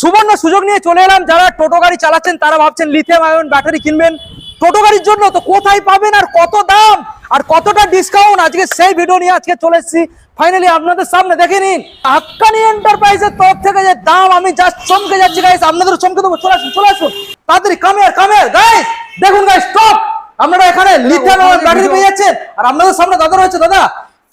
সুবর্ণ সুযোগ নিয়ে চলে এলাম। যারা টোটো গাড়ি চালাচ্ছেন, তারা ভাবছেন লিথিয়াম আয়ন ব্যাটারি কিনবেন। টোটো গাড়ির জন্য তো কোথায় পাবেন আর কত দাম? আর কতটা ডিসকাউন্ট আজকে সেই ভিডিও নিয়ে আজকে চলে এসেছি। ফাইনালি আপনাদের সামনে দেখে নিন। হাক্কানি এন্টারপ্রাইজের তরফ থেকে যে দাম, আমি জাস্ট চমকে যাচ্ছি গাইস আপনাদের চমকে দেবো। চলে আসুন চলে আসুন। তাড়াতাড়ি কামের কামের গাইস দেখুন গাইস স্টপ আপনারা এখানে লিথিয়াম আয়ন ব্যাটারি পেয়ে যাচ্ছেন। আর আপনাদের সামনে দাদা রয়েছে, দাদা।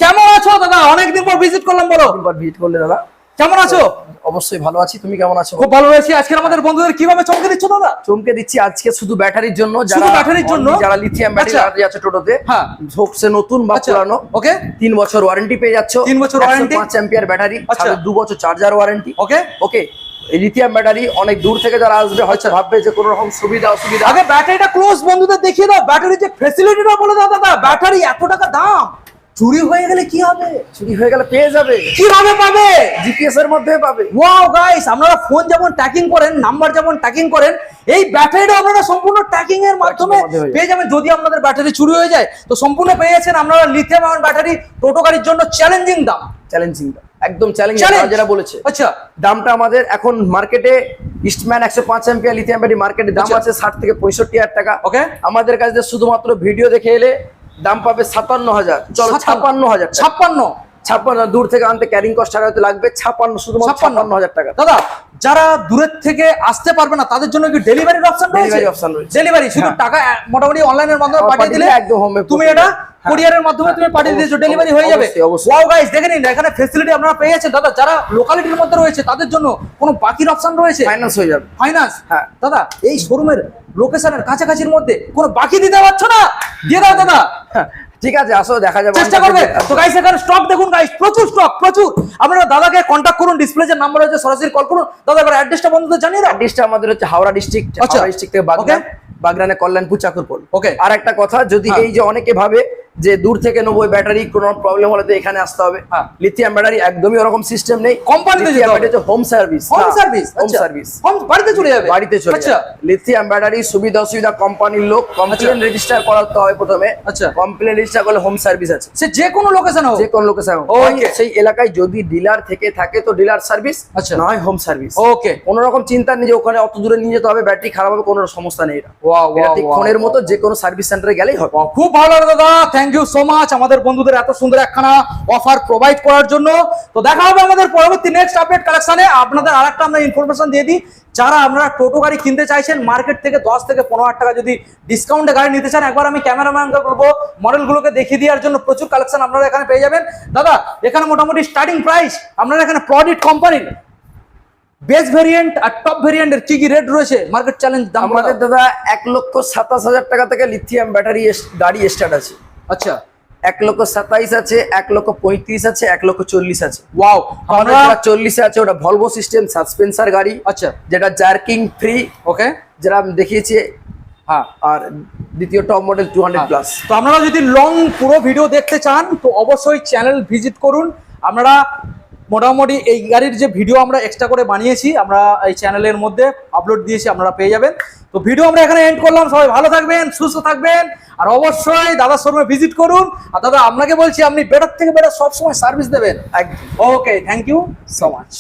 কেমন আছো, দাদা? অনেকদিন পর ভিজিট করলাম, বলো। ভিজিট করলে, দাদা। কেমন আছো? অবশ্যই ভালো আছি তুমি কেমন আছো? খুব ভালো রয়েছি আজকে আমাদের বন্ধুদের কীভাবে চমকে দিচ্ছ দাদা? চমকে দিচ্ছি আজকে শুধু ব্যাটারির জন্য শুধু ব্যাটারির জন্য? যারা লিথিয়াম ব্যাটারি আচ্ছা। লাগাতে যাচ্ছে টোটোতে হ্যাঁ। ঝোকসে নতুন বা আচ্ছা। পুরানো। ওকে। তিন বছর ওয়ারেন্টি পেয়ে যাচ্ছ। তিন বছর warranty? পাঁচ অ্যাম্পিয়ার ব্যাটারি আচ্ছা। দু বছর চার্জার ওয়ারেন্টি ওকে। ওকে এই লিথিয়াম ব্যাটারি অনেক দূর থেকে যারা আসবে হয়তো ভাববে যে কোনো রকম সুবিধা অসুবিধা। আগে ব্যাটারিটা ক্লোজ বন্ধুদের দেখিয়ে দাও। ব্যাটারির যে ফেসিলিটিটা বলে দাও দাদা ব্যাটারি এত টাকা দাম। চুরি হয়ে গেলে কি হবে? চুরি হয়ে গেলে পেয়ে যাবে। কীভাবে পাবে? জিপিএস এর মধ্যে পাবে। ওয়াও গাইস আপনারা ফোন যেমন ট্র্যাকিং করেন নাম্বার যেমন ট্র্যাকিং করেন এই ব্যাটারিটা আপনারা সম্পূর্ণ ট্র্যাকিং এর মাধ্যমে পেয়ে যাবেন। যদি আপনাদের ব্যাটারি চুরি হয়ে যায় তো সম্পূর্ণ পেয়ে যাচ্ছেন আপনারা লিথিয়াম আয়ন ব্যাটারি টোটো গাড়ির জন্য চ্যালেঞ্জিং দাম। চ্যালেঞ্জিং দাম। একদম চ্যালেঞ্জিং? যেটা বলেছে। আচ্ছা। দামটা আমাদের এখন মার্কেটে ইস্টম্যান একশো পাঁচ এমপিয়ার লিথিয়াম ব্যাটারি মার্কেটে দাম আচ্ছা। আছে ষাট থেকে পঁয়ষট্টি হাজার টাকা। ওকে আমাদের কাছে শুধুমাত্র ভিডিও দেখে এলে দাম পাবে সাতান্ন হাজার চলো ছাপ্পান্ন হাজার। ছাপ্পান্ন ছাপ্পান্ন দূর থেকে আনতে ক্যারিং কস্ট টাকা হয়তো লাগবে ছাপ্পান্ন শুধু ছাপ্পান্ন হাজার টাকা দাদা যারা দূরের থেকে আসতে পারবে না তাদের জন্য কি ডেলিভারির অপশন রয়েছে Delivery option রয়েছে। ডেলিভারি শুধু হ্যাঁ। টাকা মোটামুটি অনলাইনের মাধ্যমে পাঠিয়ে দিলে একদম তুমি এটা যাবে। হ্যাঁ। কুরিয়ারের মাধ্যমে তুমি পাঠিয়ে দিয়েছ ডেলিভারি হয়ে যাবে। ওয়াও গাইস দেখে নিন এখানে ফ্যাসিলিটি আপনারা পেয়ে যাচ্ছেন দাদা যারা লোকালিটির মধ্যে রয়েছে তাদের জন্য কোনো বাকির অপশন রয়েছে ফাইন্যান্স হয়ে যাবে ফাইন্যান্স হ্যাঁ। দাদা এই শোরুমের লোকেশনের কাছাকাছির মধ্যে কোনো বাকি দিতে পারছ না? দিয়ে দাও দাদা। ঠিক আছে আসো দেখা যাবে। চেষ্টা করবে। তো গাইস এখানে স্টক দেখুন গাইস প্রচুর স্টক প্রচুর। আপনারা দাদাকে কন্ট্যাক্ট করুন ডিসপ্লে যে নাম্বার আছে সরাসরি কল করুন। দাদা এবার অ্যাড্রেসটা বন্ধুদের জানিয়ে দাও। অ্যাড্রেসটা আমাদের হচ্ছে হাওড়া ডিস্ট্রিক্ট আচ্ছা। হাওড়া ডিস্ট্রিক্ট থেকে বাগনান বাগনানে কল্যাণপুর চাকুরপোল ওকে আর একটা কথা যদি হ্যাঁ। এই যে অনেকে ভাবে যে দূর থেকে নেব ব্যাটারি কোনো প্রবলেম হলে তো এখানে আসতে হবে। লিথিয়াম ব্যাটারি একদমই ওরকম সিস্টেম নেই। কোম্পানিতে যেতে হবে। Home service home service home service home বাড়িতে চলে যাবে? বাড়িতে চলে আচ্ছা। লিথিয়াম ব্যাটারি সুবিধা অসুবিধা কোম্পানির লোক কমপ্লেন রেজিস্টার করাতে হবে প্রথমে। আচ্ছা। কমপ্লেন রেজিস্টার করলে হোম সার্ভিস আছে। সে যে কোনো লোকেশন হোক। যে কোন লোকেশন Okay. সেই এলাকায় যদি ডিলার থেকে থাকে তো ডিলার সার্ভিস আচ্ছা। নয় হোম সার্ভিস ওকে কোনো রকম চিন্তা নেই যে ওখানে অত দূরে নিয়ে যেতে হবে ব্যাটারি খারাপ হবে কোনো সমস্যা নেই এটা। ফোনের মতো যে কোনো সার্ভিস সেন্টারে গেলেই হবে। খুব ভালো দাদা। থ্যাংক ইউ সো মাচ আমাদের বন্ধুদের এত সুন্দর একখানা অফার প্রোভাইড করার জন্য। তো দেখা হবে আমাদের পরবর্তী নেক্সট আপডেট কালেকশনে আপনাদের আরেকটা আমরা ইনফরমেশন দিয়ে দিই। যারা আপনারা টোটো গাড়ি কিনতে চাইছেন মার্কেট থেকে দশ থেকে পনেরো হাজার টাকা যদি ডিসকাউন্টে গাড়ি নিতে চান একবার আমি ক্যামেরাম্যানকে বলব মডেলগুলোকে দেখিয়ে দেওয়ার জন্য প্রচুর কালেকশন আপনারা এখানে পেয়ে যাবেন। দাদা এখানে মোটামুটি স্টার্টিং প্রাইস আপনারা এখানে প্রডিট কোম্পানির বেস ভেরিয়েন্ট আর টপ ভেরিয়েন্টের কি কি রেট রয়েছে? মার্কেট চ্যালেঞ্জ দাম আমাদের দাদা এক লক্ষ সাতাশ হাজার টাকা থেকে লিথিয়াম ব্যাটারি গাড়ি স্টার্ট আছে। আচ্ছা এক লক্ষ সাতাইশ আছে এক লক্ষ পঁয়ত্রিশ আছে এক লক্ষ চল্লিশ আছে। ওয়াও আমাদের চল্লিশে আছে ওটা ভলভো সিস্টেম সাসপেন্সার গাড়ি আচ্ছা। যেটা জার্কিং ফ্রি ওকে যেটা আমি দেখিয়েছি হ্যাঁ আর দ্বিতীয় top model two hundred plus তো আপনারা যদি লং পুরো ভিডিও দেখতে চান তো অবশ্যই চ্যানেল ভিজিট করুন। আপনারা মোটামুটি এই গাড়ির যে ভিডিও আমরা এক্সট্রা করে বানিয়েছি আমরা এই চ্যানেলের মধ্যে আপলোড দিয়েছি আপনারা পেয়ে যাবেন। তো ভিডিও আমরা এখানে এন্ড করলাম সবাই ভালো থাকবেন সুস্থ থাকবেন আর অবশ্যই দাদার শোরুমে ভিজিট করুন। আর দাদা আপনাকে বলছি আপনি বেটার থেকে বেটার সবসময় সার্ভিস দেবেন। Okay thank you so much